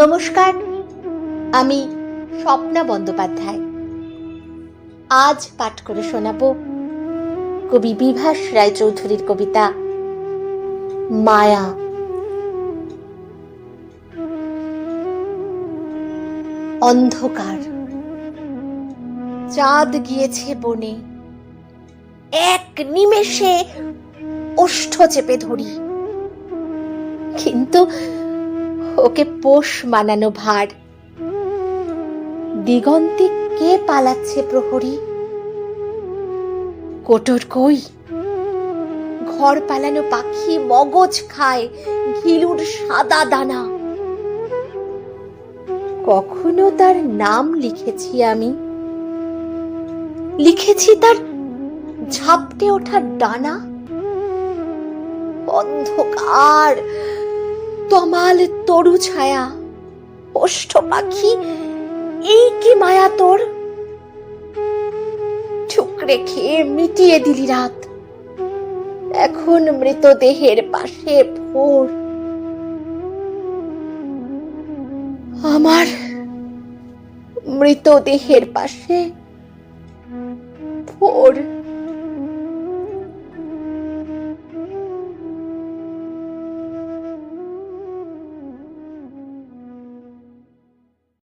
নমস্কার, আমি স্বপ্না বন্দ্যোপাধ্যায়। আজ পাঠ করে শোনাব কবি বিভাস রায়চৌধুরীর কবিতা, মায়া। অন্ধকার, চাঁদ গিয়েছে বনে, এক নিমেষে ওষ্ঠ চেপে ধরি। কিন্তু ওকে পোষ মানানো ভার। দিগন্তে কে পালাচ্ছে প্রহরী? কোটর কই? ঘর পালানো পাখি মগজ খায়, ঘিলুর সাদা দানা। কখনো তার নাম লিখেছি আমি? লিখেছি তার ঝাপটে ওঠা ডানা? অন্ধকার তমাল তরু ছায়া। ওষ্ঠ পাখি, এই কি মায়া তোর? ঠুকরে খেয়ে মিটিয়ে দিলি রাত। এখন মৃতদেহের পাশে ভোর। আমার মৃতদেহের পাশে ভোর।